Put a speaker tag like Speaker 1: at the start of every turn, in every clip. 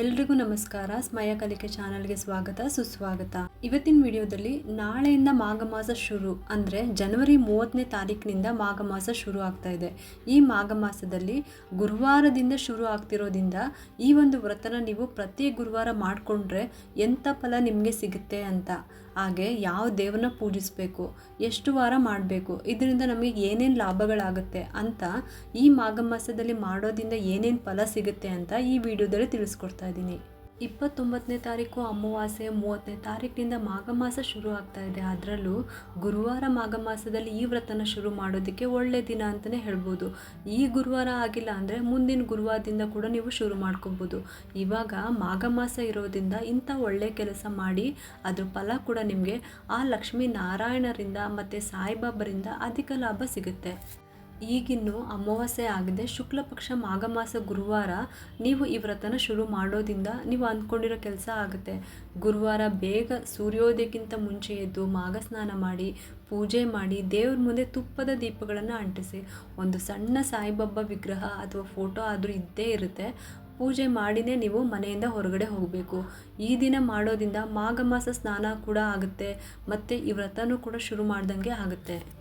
Speaker 1: ಎಲ್ರಿಗೂ ನಮಸ್ಕಾರ. ಸ್ಮಯ ಕಲಿಕೆ ಚಾನಲ್ಗೆ ಸ್ವಾಗತ, ಸುಸ್ವಾಗತ. ಇವತ್ತಿನ ವಿಡಿಯೋದಲ್ಲಿ ನಾಳೆಯಿಂದ ಮಾಘ ಮಾಸ ಶುರು ಅಂದರೆ ಜನವರಿ ಮೂವತ್ತನೇ ತಾರೀಕಿನಿಂದ ಮಾಘ ಮಾಸ ಶುರು ಆಗ್ತಾ ಇದೆ. ಈ ಮಾಘ ಮಾಸದಲ್ಲಿ ಗುರುವಾರದಿಂದ ಶುರು ಆಗ್ತಿರೋದ್ರಿಂದ ಈ ಒಂದು ವ್ರತನ ನೀವು ಪ್ರತಿ ಗುರುವಾರ ಮಾಡಿಕೊಂಡ್ರೆ ಎಂಥ ಫಲ ನಿಮಗೆ ಸಿಗುತ್ತೆ ಅಂತ. ಹಾಗೆ ಯಾವ ದೇವರನ್ನ ಪೂಜಿಸಬೇಕು, ಎಷ್ಟು ವಾರ ಮಾಡಬೇಕು, ಇದರಿಂದ ನಮಗೆ ಏನೇನು ಲಾಭಗಳಾಗುತ್ತೆ ಅಂತ ಈ ಮಾಘ ಮಾಸದಲ್ಲಿ ಮಾಡೋದ್ರಿಂದ ಏನೇನು ಫಲ ಸಿಗುತ್ತೆ ಅಂತ ಈ ವಿಡಿಯೋದಲ್ಲಿ ತಿಳಿಸ್ಕೊಡ್ತಾ ಇದ್ದೀನಿ ಇಪ್ಪತ್ತೊಂಬತ್ತನೇ ತಾರೀಕು ಅಮಾವಾಸ್ಯೆ, ಮೂವತ್ತನೇ ತಾರೀಕಿನಿಂದ ಮಾಘ ಮಾಸ ಶುರು ಆಗ್ತಾ ಇದೆ. ಅದರಲ್ಲೂ ಗುರುವಾರ ಮಾಘ ಮಾಸದಲ್ಲಿ ಈ ವ್ರತನ ಶುರು ಮಾಡೋದಕ್ಕೆ ಒಳ್ಳೆ ದಿನ ಅಂತಲೇ ಹೇಳ್ಬೋದು. ಈ ಗುರುವಾರ ಆಗಿಲ್ಲ ಅಂದರೆ ಮುಂದಿನ ಗುರುವಾರದಿಂದ ಕೂಡ ನೀವು ಶುರು ಮಾಡ್ಕೋಬೋದು. ಇವಾಗ ಮಾಘ ಮಾಸ ಇರೋದ್ರಿಂದ ಇಂಥ ಒಳ್ಳೆ ಕೆಲಸ ಮಾಡಿ ಅದ್ರ ಫಲ ಕೂಡ ನಿಮಗೆ ಆ ಲಕ್ಷ್ಮೀ ನಾರಾಯಣರಿಂದ ಮತ್ತು ಸಾಯಿಬಾಬರಿಂದ ಅಧಿಕ ಲಾಭ ಸಿಗುತ್ತೆ. ಈಗಿನ್ನು ಅಮಾವಾಸ್ಯೆ ಆಗಿದೆ. ಶುಕ್ಲ ಪಕ್ಷ ಮಾಘ ಮಾಸ ಗುರುವಾರ ನೀವು ಈ ವ್ರತನ ಶುರು ಮಾಡೋದಿಂದ ನೀವು ಅಂದ್ಕೊಂಡಿರೋ ಕೆಲಸ ಆಗುತ್ತೆ. ಗುರುವಾರ ಬೇಗ ಸೂರ್ಯೋದಯಕ್ಕಿಂತ ಮುಂಚೆ ಎದ್ದು ಮಾಘ ಸ್ನಾನ ಮಾಡಿ, ಪೂಜೆ ಮಾಡಿ, ದೇವ್ರ ಮುಂದೆ ತುಪ್ಪದ ದೀಪಗಳನ್ನು ಅಂಟಿಸಿ. ಒಂದು ಸಣ್ಣ ಸಾಯಿಬಾಬಾ ವಿಗ್ರಹ ಅಥವಾ ಫೋಟೋ ಆದರೂ ಇದ್ದೇ ಇರುತ್ತೆ. ಪೂಜೆ ಮಾಡಿನೇ ನೀವು ಮನೆಯಿಂದ ಹೊರಗಡೆ ಹೋಗಬೇಕು. ಈ ದಿನ ಮಾಡೋದ್ರಿಂದ ಮಾಘ ಮಾಸ ಸ್ನಾನ ಕೂಡ ಆಗುತ್ತೆ. ಮತ್ತು ಈ ವ್ರತನೂ ಕೂಡ ಶುರು ಮಾಡ್ದಂಗೆ ಆಗುತ್ತೆ.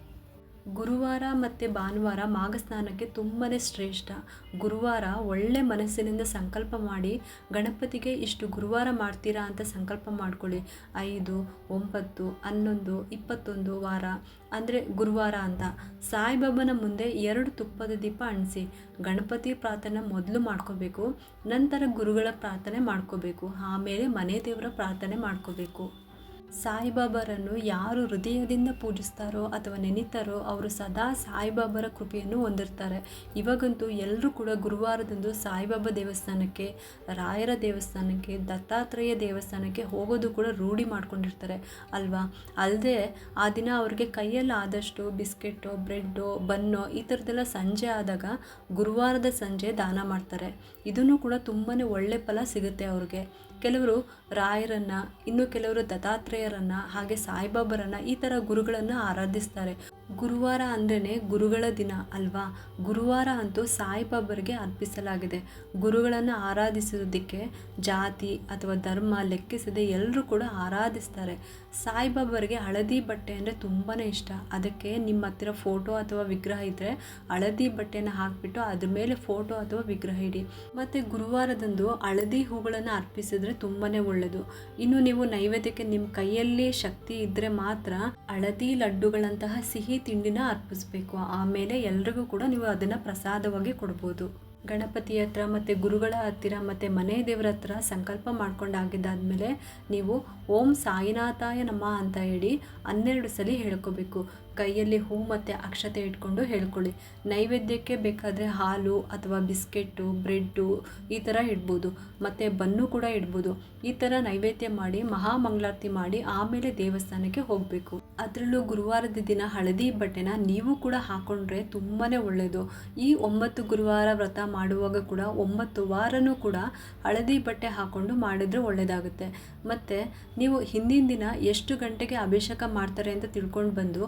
Speaker 1: ಗುರುವಾರ ಮತ್ತು ಭಾನುವಾರ ಮಾಘಸ್ನಾನಕ್ಕೆ ತುಂಬಾ ಶ್ರೇಷ್ಠ. ಗುರುವಾರ ಒಳ್ಳೆ ಮನಸ್ಸಿನಿಂದ ಸಂಕಲ್ಪ ಮಾಡಿ, ಗಣಪತಿಗೆ ಇಷ್ಟು ಗುರುವಾರ ಮಾಡ್ತೀರಾ ಅಂತ ಸಂಕಲ್ಪ ಮಾಡ್ಕೊಳ್ಳಿ. ಐದು, ಒಂಬತ್ತು, ಹನ್ನೊಂದು, ಇಪ್ಪತ್ತೊಂದು ವಾರ. ಅಂದರೆ ಗುರುವಾರ ಅಂತ. ಸಾಯಿಬಾಬನ ಮುಂದೆ ಎರಡು ತುಪ್ಪದ ದೀಪ ಅಣಿಸಿ. ಗಣಪತಿ ಪ್ರಾರ್ಥನೆ ಮೊದಲು ಮಾಡ್ಕೋಬೇಕು, ನಂತರ ಗುರುಗಳ ಪ್ರಾರ್ಥನೆ ಮಾಡ್ಕೋಬೇಕು. ಆಮೇಲೆ ಮನೆ ದೇವರ ಪ್ರಾರ್ಥನೆ ಮಾಡ್ಕೋಬೇಕು. ಸಾಯಿಬಾಬರನ್ನು ಯಾರು ಹೃದಯದಿಂದ ಪೂಜಿಸ್ತಾರೋ ಅಥವಾ ನೆನೀತಾರೋ ಅವರು ಸದಾ ಸಾಯಿಬಾಬರ ಕೃಪೆಯನ್ನು ಹೊಂದಿರ್ತಾರೆ. ಇವಾಗಂತೂ ಎಲ್ಲರೂ ಕೂಡ ಗುರುವಾರದಂದು ಸಾಯಿಬಾಬಾ ದೇವಸ್ಥಾನಕ್ಕೆ, ರಾಯರ ದೇವಸ್ಥಾನಕ್ಕೆ, ದತ್ತಾತ್ರೇಯ ದೇವಸ್ಥಾನಕ್ಕೆ ಹೋಗೋದು ಕೂಡ ರೂಢಿ ಮಾಡ್ಕೊಂಡಿರ್ತಾರೆ. ಅಲ್ವಾ? ಅಲ್ಲದೆ ಆ ದಿನ ಅವ್ರಿಗೆ ಕೈಯಲ್ಲಿ ಆದಷ್ಟು ಬಿಸ್ಕೆಟು, ಬ್ರೆಡ್ಡು, ಬನ್ನು ಈ ಥರದ್ದೆಲ್ಲ ಸಂಜೆ ಆದಾಗ ಗುರುವಾರದ ಸಂಜೆ ದಾನ ಮಾಡ್ತಾರೆ. ಇದನ್ನು ಕೂಡ ತುಂಬಾ ಒಳ್ಳೆ ಫಲ ಸಿಗುತ್ತೆ ಅವ್ರಿಗೆ. ಕೆಲವರು ರಾಯರನ್ನು ಇನ್ನು ಕೆಲವರು ದತ್ತಾತ್ರೇಯರನ್ನು ಹಾಗೆ ಸಾಯಿಬಾಬರನ್ನು ಈ ಥರ ಗುರುಗಳನ್ನು ಆರಾಧಿಸ್ತಾರೆ. ಗುರುವಾರ ಅಂದ್ರೇ ಗುರುಗಳ ದಿನ ಅಲ್ವಾ? ಗುರುವಾರ ಅಂತೂ ಸಾಯಿಬಾಬರಿಗೆ ಅರ್ಪಿಸಲಾಗಿದೆ. ಗುರುಗಳನ್ನು ಆರಾಧಿಸೋದಕ್ಕೆ ಜಾತಿ ಅಥವಾ ಧರ್ಮ ಲೆಕ್ಕಿಸದೆ ಎಲ್ಲರೂ ಕೂಡ ಆರಾಧಿಸ್ತಾರೆ. ಸಾಯಿಬಾಬರಿಗೆ ಹಳದಿ ಬಟ್ಟೆ ಅಂದರೆ ತುಂಬಾ ಇಷ್ಟ. ಅದಕ್ಕೆ ನಿಮ್ಮ ಹತ್ತಿರ ಫೋಟೋ ಅಥವಾ ವಿಗ್ರಹ ಇದ್ದರೆ ಹಳದಿ ಬಟ್ಟೆನ ಹಾಕಿಬಿಟ್ಟು ಅದ್ರ ಮೇಲೆ ಫೋಟೋ ಅಥವಾ ವಿಗ್ರಹ ಇಡಿ. ಮತ್ತು ಗುರುವಾರದಂದು ಹಳದಿ ಹೂಗಳನ್ನು ಅರ್ಪಿಸಿದ್ರೆ ತುಂಬಾ ಒಳ್ಳೆಯದು ಇನ್ನು ನೀವು ನೈವೇದ್ಯಕ್ಕೆ ನಿಮ್ಮ ಕೈಯಲ್ಲಿ ಶಕ್ತಿ ಇದ್ದರೆ ಮಾತ್ರ ಹಳದಿ ಲಡ್ಡುಗಳಂತಹ ಸಿಹಿ ತಿಂಡಿನ ಅರ್ಪಿಸ್ಬೇಕು. ಆಮೇಲೆ ಎಲ್ರಿಗೂ ಕೂಡ ನೀವು ಅದನ್ನು ಪ್ರಸಾದವಾಗಿ ಕೊಡ್ಬೋದು. ಗಣಪತಿ ಹತ್ರ ಮತ್ತು ಗುರುಗಳ ಹತ್ತಿರ ಮತ್ತು ಮನೆ ದೇವರ ಹತ್ರ ಸಂಕಲ್ಪ ಮಾಡ್ಕೊಂಡಾಗಿದ್ದಾದಮೇಲೆ ನೀವು ಓಂ ಸಾಯಿನಾಥಾಯ ನಮ ಅಂತ ಹೇಳಿ ಹನ್ನೆರಡು ಸಲ ಹೇಳ್ಕೋಬೇಕು. ಕೈಯಲ್ಲಿ ಹೂ ಮತ್ತು ಅಕ್ಷತೆ ಇಟ್ಕೊಂಡು ಹೇಳ್ಕೊಳ್ಳಿ. ನೈವೇದ್ಯಕ್ಕೆ ಬೇಕಾದರೆ ಹಾಲು ಅಥವಾ ಬಿಸ್ಕೆಟ್ಟು, ಬ್ರೆಡ್ಡು ಈ ಥರ ಇಡ್ಬೋದು. ಮತ್ತು ಬನ್ನು ಕೂಡ ಇಡ್ಬೋದು. ಈ ಥರ ನೈವೇದ್ಯ ಮಾಡಿ, ಮಹಾಮಂಗಳಾರತಿ ಮಾಡಿ ಆಮೇಲೆ ದೇವಸ್ಥಾನಕ್ಕೆ ಹೋಗಬೇಕು. ಅದರಲ್ಲೂ ಗುರುವಾರದ ದಿನ ಹಳದಿ ಬಟ್ಟೆನ ನೀವು ಕೂಡ ಹಾಕ್ಕೊಂಡ್ರೆ ತುಂಬಾ ಒಳ್ಳೆಯದು ಈ ಒಂಬತ್ತು ಗುರುವಾರ ವ್ರತ ಮಾಡುವಾಗ ಕೂಡ ಒಂಬತ್ತು ವಾರನೂ ಕೂಡ ಹಳದಿ ಬಟ್ಟೆ ಹಾಕ್ಕೊಂಡು ಮಾಡಿದ್ರೆ ಒಳ್ಳೆಯದಾಗುತ್ತೆ ಮತ್ತು ನೀವು ಹಿಂದಿನ ದಿನ ಎಷ್ಟು ಗಂಟೆಗೆ ಅಭಿಷೇಕ ಮಾಡ್ತಾರೆ ಅಂತ ತಿಳ್ಕೊಂಡು ಬಂದು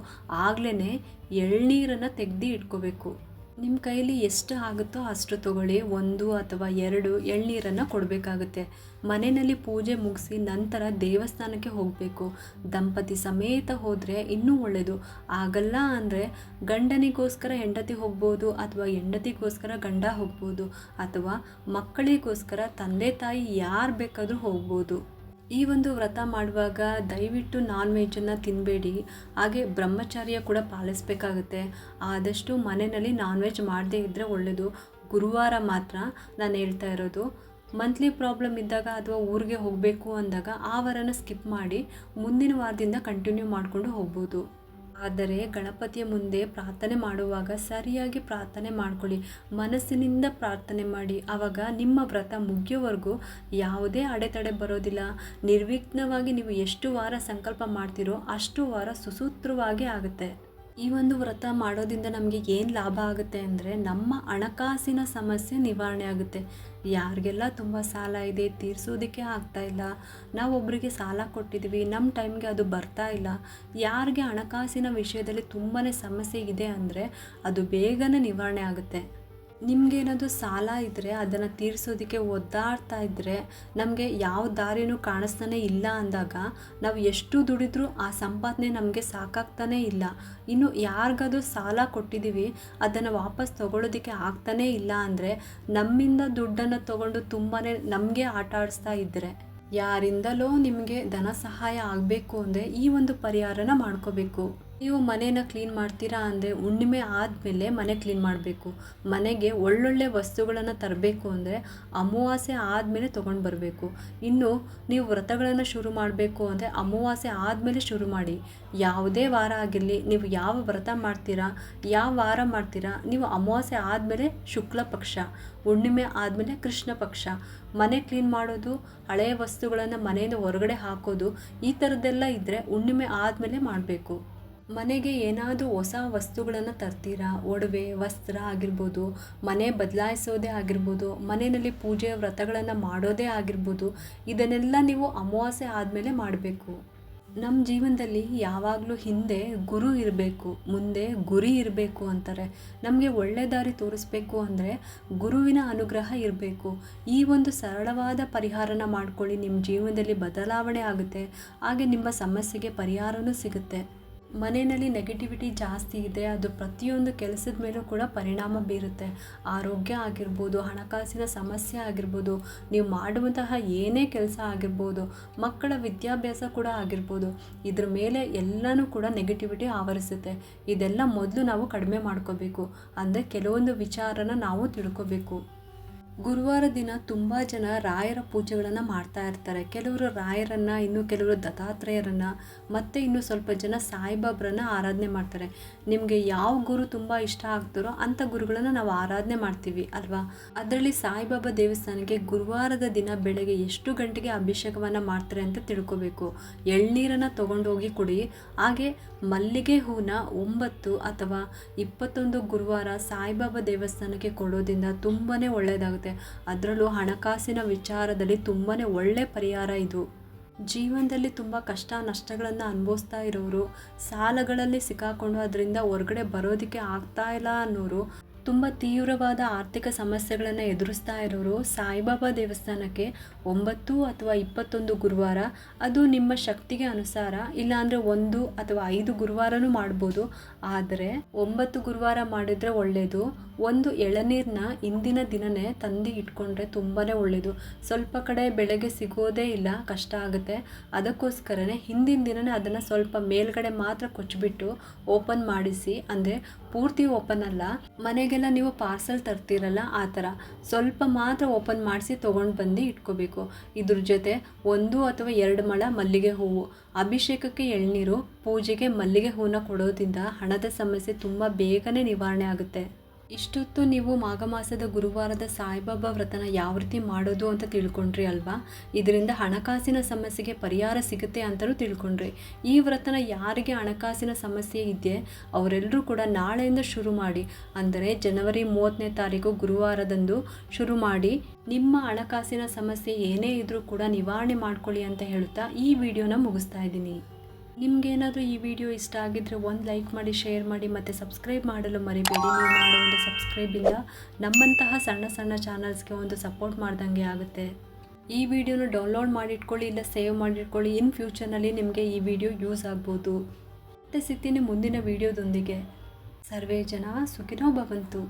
Speaker 1: ಆಗ್ಲೇ ಎಳ್ನೀರನ್ನು ತೆಗ್ದು ಇಟ್ಕೋಬೇಕು. ನಿಮ್ಮ ಕೈಲಿ ಎಷ್ಟು ಆಗುತ್ತೋ ಅಷ್ಟು ತಗೊಳ್ಳಿ. ಒಂದು ಅಥವಾ ಎರಡು ಎಳ್ನೀರನ್ನು ಕೊಡಬೇಕಾಗುತ್ತೆ. ಮನೆಯಲ್ಲಿ ಪೂಜೆ ಮುಗಿಸಿ ನಂತರ ದೇವಸ್ಥಾನಕ್ಕೆ ಹೋಗಬೇಕು. ದಂಪತಿ ಸಮೇತ ಹೋದರೆ ಇನ್ನೂ ಒಳ್ಳೆಯದು ಆಗಲ್ಲ ಅಂದರೆ ಗಂಡನಿಗೋಸ್ಕರ ಹೆಂಡತಿ ಹೋಗ್ಬೋದು ಅಥವಾ ಹೆಂಡತಿಗೋಸ್ಕರ ಗಂಡ ಹೋಗ್ಬೋದು ಅಥವಾ ಮಕ್ಕಳಿಗೋಸ್ಕರ ತಂದೆ ತಾಯಿ ಯಾರು ಬೇಕಾದರೂ ಹೋಗ್ಬೋದು. ಈ ಒಂದು ವ್ರತ ಮಾಡುವಾಗ ದಯವಿಟ್ಟು ನಾನ್ ವೆಜ್ಜನ್ನು ತಿನ್ನಬೇಡಿ ಹಾಗೆ ಬ್ರಹ್ಮಚಾರ್ಯ ಕೂಡ ಪಾಲಿಸಬೇಕಾಗುತ್ತೆ. ಆದಷ್ಟು ಮನೆಯಲ್ಲಿ ನಾನ್ ವೆಜ್ ಮಾಡದೇ ಇದ್ದರೆ ಒಳ್ಳೆಯದು ಗುರುವಾರ ಮಾತ್ರ ನಾನು ಹೇಳ್ತಾ ಇರೋದು. ಮಂತ್ಲಿ ಪ್ರಾಬ್ಲಮ್ ಇದ್ದಾಗ ಅಥವಾ ಊರಿಗೆ ಹೋಗಬೇಕು ಅಂದಾಗ ಆ ವಾರನ ಸ್ಕಿಪ್ ಮಾಡಿ ಮುಂದಿನ ವಾರದಿಂದ ಕಂಟಿನ್ಯೂ ಮಾಡಿಕೊಂಡು ಹೋಗ್ಬೋದು. ಆದರೆ ಗಣಪತಿಯ ಮುಂದೆ ಪ್ರಾರ್ಥನೆ ಮಾಡುವಾಗ ಸರಿಯಾಗಿ ಪ್ರಾರ್ಥನೆ ಮಾಡ್ಕೊಳ್ಳಿ. ಮನಸ್ಸಿನಿಂದ ಪ್ರಾರ್ಥನೆ ಮಾಡಿ. ಆವಾಗ ನಿಮ್ಮ ವ್ರತ ಮುಗಿಯೋವರೆಗೂ ಯಾವುದೇ ಅಡೆತಡೆ ಬರೋದಿಲ್ಲ. ನಿರ್ವಿಘ್ನವಾಗಿ ನೀವು ಎಷ್ಟು ವಾರ ಸಂಕಲ್ಪ ಮಾಡ್ತೀರೋ ಅಷ್ಟು ವಾರ ಸುಸೂತ್ರವಾಗಿ ಆಗುತ್ತೆ. ಈ ಒಂದು ವ್ರತ ಮಾಡೋದ್ರಿಂದ ನಮಗೆ ಏನು ಲಾಭ ಆಗುತ್ತೆ ಅಂದರೆ ನಮ್ಮ ಹಣಕಾಸಿನ ಸಮಸ್ಯೆ ನಿವಾರಣೆ ಆಗುತ್ತೆ. ಯಾರಿಗೆಲ್ಲ ತುಂಬ ಸಾಲ ಇದೆ, ತೀರಿಸೋದಕ್ಕೆ ನಾವು ಒಬ್ಬರಿಗೆ ಸಾಲ ಕೊಟ್ಟಿದ್ದೀವಿ ನಮ್ಮ ಟೈಮ್ಗೆ ಅದು ಬರ್ತಾ ಇಲ್ಲ, ಯಾರಿಗೆ ಹಣಕಾಸಿನ ವಿಷಯದಲ್ಲಿ ತುಂಬಾ ಸಮಸ್ಯೆ ಇದೆ ಅಂದರೆ ಅದು ಬೇಗನೆ ನಿವಾರಣೆ ಆಗುತ್ತೆ. ನಿಮಗೇನಾದರೂ ಸಾಲ ಇದ್ದರೆ ಅದನ್ನು ತೀರಿಸೋದಕ್ಕೆ ಒದ್ದಾಡ್ತಾ ಇದ್ದರೆ ನಮಗೆ ಯಾವ ದಾರಿನೂ ಕಾಣಿಸ್ತಾನೆ ಇಲ್ಲ ಅಂದಾಗ ನಾವು ಎಷ್ಟು ದುಡಿದ್ರೂ ಆ ಸಂಪಾದನೆ ನಮಗೆ ಸಾಕಾಗ್ತಾನೇ ಇಲ್ಲ. ಇನ್ನು ಯಾರಿಗಾದ್ರೂ ಸಾಲ ಕೊಟ್ಟಿದ್ದೀವಿ ಅದನ್ನು ವಾಪಸ್ ತಗೊಳ್ಳೋದಕ್ಕೆ ಆಗ್ತಾನೇ ಇಲ್ಲ ಅಂದರೆ ನಮ್ಮಿಂದ ದುಡ್ಡನ್ನು ತಗೊಂಡು ತುಂಬಾ ನಮಗೆ ಆಟ ಆಡಿಸ್ತಾ ಇದ್ದರೆ ಯಾರಿಂದಲೋ ನಿಮಗೆ ಧನ ಸಹಾಯ ಆಗಬೇಕು ಅಂದರೆ ಈ ಒಂದು ಪರಿಹಾರನ ಮಾಡ್ಕೋಬೇಕು. ನೀವು ಮನೇನ ಕ್ಲೀನ್ ಮಾಡ್ತೀರಾ ಅಂದರೆ ಹುಣ್ಣಿಮೆ ಆದಮೇಲೆ ಮನೆ ಕ್ಲೀನ್ ಮಾಡಬೇಕು. ಮನೆಗೆ ಒಳ್ಳೊಳ್ಳೆ ವಸ್ತುಗಳನ್ನು ತರಬೇಕು ಅಂದರೆ ಅಮಾವಾಸ್ಯೆ ಆದಮೇಲೆ ತೊಗೊಂಡು ಬರಬೇಕು. ಇನ್ನು ನೀವು ವ್ರತಗಳನ್ನು ಶುರು ಮಾಡಬೇಕು ಅಂದರೆ ಅಮಾವಾಸ್ಯೆ ಆದಮೇಲೆ ಶುರು ಮಾಡಿ. ಯಾವುದೇ ವಾರ ಆಗಿರಲಿ, ನೀವು ಯಾವ ವ್ರತ ಮಾಡ್ತೀರಾ, ಯಾವ ವಾರ ಮಾಡ್ತೀರಾ, ನೀವು ಅಮಾವಾಸ್ಯೆ ಆದಮೇಲೆ ಶುಕ್ಲ ಪಕ್ಷ, ಹುಣ್ಣಿಮೆ ಆದಮೇಲೆ ಕೃಷ್ಣ ಪಕ್ಷ. ಮನೆ ಕ್ಲೀನ್ ಮಾಡೋದು ಹಳೆಯ ವಸ್ತುಗಳನ್ನು ಮನೆಯಿಂದ ಹೊರಗಡೆ ಹಾಕೋದು, ಈ ಥರದ್ದೆಲ್ಲ ಇದ್ದರೆ ಹುಣ್ಣಿಮೆ ಆದಮೇಲೆ ಮಾಡಬೇಕು. ಮನೆಗೆ ಏನಾದರೂ ಹೊಸ ವಸ್ತುಗಳನ್ನು ತರ್ತೀರಾ? ಒಡವೆ, ವಸ್ತ್ರ ಆಗಿರ್ಬೋದು, ಮನೆ ಬದಲಾಯಿಸೋದೇ ಆಗಿರ್ಬೋದು, ಮನೆಯಲ್ಲಿ ಪೂಜೆ ವ್ರತಗಳನ್ನು ಮಾಡೋದೇ ಆಗಿರ್ಬೋದು, ಇದನ್ನೆಲ್ಲ ನೀವು ಅಮಾವಾಸ್ಯೆ ಆದಮೇಲೆ ಮಾಡಬೇಕು. ನಮ್ಮ ಜೀವನದಲ್ಲಿ ಯಾವಾಗಲೂ ಹಿಂದೆ ಗುರು ಇರಬೇಕು, ಮುಂದೆ ಗುರಿ ಇರಬೇಕು ಅಂತಾರೆ. ನಮಗೆ ಒಳ್ಳೆ ದಾರಿ ತೋರಿಸ್ಬೇಕು ಅಂದರೆ ಗುರುವಿನ ಅನುಗ್ರಹ ಇರಬೇಕು. ಈ ಒಂದು ಸರಳವಾದ ಪರಿಹಾರನ ಮಾಡ್ಕೊಳ್ಳಿ ನಿಮ್ಮ ಜೀವನದಲ್ಲಿ ಬದಲಾವಣೆ ಆಗುತ್ತೆ, ಹಾಗೆ ನಿಮ್ಮ ಸಮಸ್ಯೆಗೆ ಪರಿಹಾರವೂ ಸಿಗುತ್ತೆ. ಮನೆಯಲ್ಲಿ ನೆಗೆಟಿವಿಟಿ ಜಾಸ್ತಿ ಇದೆ, ಅದು ಪ್ರತಿಯೊಂದು ಕೆಲಸದ ಮೇಲೂ ಕೂಡ ಪರಿಣಾಮ ಬೀರುತ್ತೆ. ಆರೋಗ್ಯ ಆಗಿರ್ಬೋದು, ಹಣಕಾಸಿನ ಸಮಸ್ಯೆ ಆಗಿರ್ಬೋದು, ನೀವು ಮಾಡುವಂತಹ ಏನೇ ಕೆಲಸ ಆಗಿರ್ಬೋದು, ಮಕ್ಕಳ ವಿದ್ಯಾಭ್ಯಾಸ ಕೂಡ ಆಗಿರ್ಬೋದು, ಇದ್ರ ಮೇಲೆ ಎಲ್ಲನೂ ಕೂಡ ನೆಗೆಟಿವಿಟಿ ಆವರಿಸುತ್ತೆ. ಇದೆಲ್ಲ ಮೊದಲು ನಾವು ಕಡಿಮೆ ಮಾಡ್ಕೋಬೇಕು. ಅಂದರೆ ಕೆಲವೊಂದು ವಿಚಾರನ ನಾವು ತಿಳ್ಕೋಬೇಕು. ಗುರುವಾರ ದಿನ ತುಂಬ ಜನ ರಾಯರ ಪೂಜೆಗಳನ್ನು ಮಾಡ್ತಾ ಇರ್ತಾರೆ. ಕೆಲವರು ರಾಯರನ್ನು, ಇನ್ನು ಕೆಲವರು ದತ್ತಾತ್ರೇಯರನ್ನು, ಮತ್ತು ಇನ್ನು ಸ್ವಲ್ಪ ಜನ ಸಾಯಿಬಾಬ್ರನ್ನು ಆರಾಧನೆ ಮಾಡ್ತಾರೆ. ನಿಮಗೆ ಯಾವ ಗುರು ತುಂಬ ಇಷ್ಟ ಆಗ್ತಾರೋ ಅಂಥ ಗುರುಗಳನ್ನು ನಾವು ಆರಾಧನೆ ಮಾಡ್ತೀವಿ ಅಲ್ವಾ? ಅದರಲ್ಲಿ ಸಾಯಿಬಾಬಾ ದೇವಸ್ಥಾನಕ್ಕೆ ಗುರುವಾರದ ದಿನ ಬೆಳಗ್ಗೆ ಎಷ್ಟು ಗಂಟೆಗೆ ಅಭಿಷೇಕವನ್ನು ಮಾಡ್ತಾರೆ ಅಂತ ತಿಳ್ಕೋಬೇಕು. ಎಳ್ನೀರನ್ನು ತೊಗೊಂಡೋಗಿ ಕುಡಿ. ಹಾಗೆ ಮಲ್ಲಿಗೆ ಹೂನ ಒಂಬತ್ತು ಅಥವಾ ಇಪ್ಪತ್ತೊಂದು ಗುರುವಾರ ಸಾಯಿಬಾಬಾ ದೇವಸ್ಥಾನಕ್ಕೆ ಕೊಡೋದ್ರಿಂದ ತುಂಬಾ ಒಳ್ಳೆಯದಾಗುತ್ತೆ ಅದರಲ್ಲೂ ಹಣಕಾಸಿನ ವಿಚಾರದಲ್ಲಿ ತುಂಬಾ ಒಳ್ಳೆ ಪರಿಹಾರ ಇದು. ಜೀವನದಲ್ಲಿ ತುಂಬ ಕಷ್ಟ ನಷ್ಟಗಳನ್ನು ಅನುಭವಿಸ್ತಾ ಇರೋರು, ಸಾಲಗಳಲ್ಲಿ ಸಿಕ್ಕಾಕೊಂಡು ಅದರಿಂದ ಹೊರಗಡೆ ಬರೋದಕ್ಕೆ ಆಗ್ತಾ ಇಲ್ಲ ಅನ್ನೋರು ತುಂಬ ತೀವ್ರವಾದ ಆರ್ಥಿಕ ಸಮಸ್ಯೆಗಳನ್ನು ಎದುರಿಸ್ತಾ ಇರೋರು ಸಾಯಿಬಾಬಾ ದೇವಸ್ಥಾನಕ್ಕೆ ಒಂಬತ್ತು ಅಥವಾ ಇಪ್ಪತ್ತೊಂದು ಗುರುವಾರ. ಅದು ನಿಮ್ಮ ಶಕ್ತಿಗೆ ಅನುಸಾರ ಇಲ್ಲಾಂದರೆ ಒಂದು ಅಥವಾ ಐದು ಗುರುವಾರನೂ ಮಾಡ್ಬೋದು. ಆದರೆ ಒಂಬತ್ತು ಗುರುವಾರ ಮಾಡಿದರೆ ಒಳ್ಳೆಯದು ಒಂದು ಎಳನೀರನ್ನ ಇಂದಿನ ದಿನನೇ ತಂದು ಇಟ್ಕೊಂಡ್ರೆ ತುಂಬಾ ಒಳ್ಳೆಯದು ಸ್ವಲ್ಪ ಕಡೆ ಬೆಳಗ್ಗೆ ಸಿಗೋದೇ ಇಲ್ಲ, ಕಷ್ಟ ಆಗುತ್ತೆ. ಅದಕ್ಕೋಸ್ಕರನೇ ಹಿಂದಿನ ದಿನನೇ ಅದನ್ನು ಸ್ವಲ್ಪ ಮೇಲ್ಗಡೆ ಮಾತ್ರ ಕೊಚ್ಚಿಬಿಟ್ಟು ಓಪನ್ ಮಾಡಿಸಿ. ಅಂದರೆ ಪೂರ್ತಿ ಓಪನ್ ಅಲ್ಲ, ಮನೆಗೆಲ್ಲ ನೀವು ಪಾರ್ಸಲ್ ತರ್ತೀರಲ್ಲ ಆ ಥರ. ಸ್ವಲ್ಪ ಮಾತ್ರ ಓಪನ್ ಮಾಡಿಸಿ ತೊಗೊಂಡು ಬಂದು ಇಟ್ಕೋಬೇಕು. ಇದ್ರ ಜೊತೆ ಒಂದು ಅಥವಾ ಎರಡು ಮಳ ಮಲ್ಲಿಗೆ ಹೂವು. ಅಭಿಷೇಕಕ್ಕೆ ಎಳ್ನೀರು, ಪೂಜೆಗೆ ಮಲ್ಲಿಗೆ ಹೂವನ್ನ ಕೊಡೋದ್ರಿಂದ ಹಣದ ಸಮಸ್ಯೆ ತುಂಬ ಬೇಗನೆ ನಿವಾರಣೆ ಆಗುತ್ತೆ. ಇಷ್ಟೊತ್ತು ನೀವು ಮಾಘ ಮಾಸದ ಗುರುವಾರದ ಸಾಯಿಬಾಬಾ ವ್ರತನ ಯಾವ ರೀತಿ ಮಾಡೋದು ಅಂತ ತಿಳ್ಕೊಂಡ್ರಿ ಅಲ್ವಾ? ಇದರಿಂದ ಹಣಕಾಸಿನ ಸಮಸ್ಯೆಗೆ ಪರಿಹಾರ ಸಿಗುತ್ತೆ ಅಂತಲೂ ತಿಳ್ಕೊಂಡ್ರಿ. ಈ ವ್ರತನ ಯಾರಿಗೆ ಹಣಕಾಸಿನ ಸಮಸ್ಯೆ ಇದೆ, ಅವರೆಲ್ಲರೂ ಕೂಡ ನಾಳೆಯಿಂದ ಶುರು ಮಾಡಿ, ಅಂದರೆ ಜನವರಿ ಮೂವತ್ತನೇ ತಾರೀಕು ಗುರುವಾರದಂದು ಶುರು ಮಾಡಿ, ನಿಮ್ಮ ಹಣಕಾಸಿನ ಸಮಸ್ಯೆ ಏನೇ ಇದ್ದರೂ ಕೂಡ ನಿವಾರಣೆ ಮಾಡ್ಕೊಳ್ಳಿ ಅಂತ ಹೇಳುತ್ತಾ ಈ ವಿಡಿಯೋನ ಮುಗಿಸ್ತಾ ಇದ್ದೀನಿ. ನಿಮಗೇನಾದರೂ ಈ ವಿಡಿಯೋ ಇಷ್ಟ ಆಗಿದ್ದರೆ ಒಂದು ಲೈಕ್ ಮಾಡಿ ಶೇರ್ ಮಾಡಿ ಮತ್ತು ಸಬ್ಸ್ಕ್ರೈಬ್ ಮಾಡಲು ಮರಿಬೇಡಿ. ನೀವು ಮಾಡೋ ಒಂದು ಸಬ್ಸ್ಕ್ರೈಬಿಂದ ನಮ್ಮಂತಹ ಸಣ್ಣ ಸಣ್ಣ ಚಾನಲ್ಸ್ಗೆ ಒಂದು ಸಪೋರ್ಟ್ ಮಾಡ್ದಂಗೆ ಆಗುತ್ತೆ. ಈ ವಿಡಿಯೋನ ಡೌನ್ಲೋಡ್ ಮಾಡಿಟ್ಕೊಳ್ಳಿ ಇಲ್ಲ ಸೇವ್ ಮಾಡಿಟ್ಕೊಳ್ಳಿ ಇನ್ ಫ್ಯೂಚರ್ನಲ್ಲಿ ನಿಮಗೆ ಈ ವಿಡಿಯೋ ಯೂಸ್ ಆಗ್ಬೋದು. ಮತ್ತೆ ಸಿಗ್ತೀನಿ ಮುಂದಿನ ವಿಡಿಯೋದೊಂದಿಗೆ ಸರ್ವೇ ಜನ ಸುಖಿನೋ ಭವಂತು.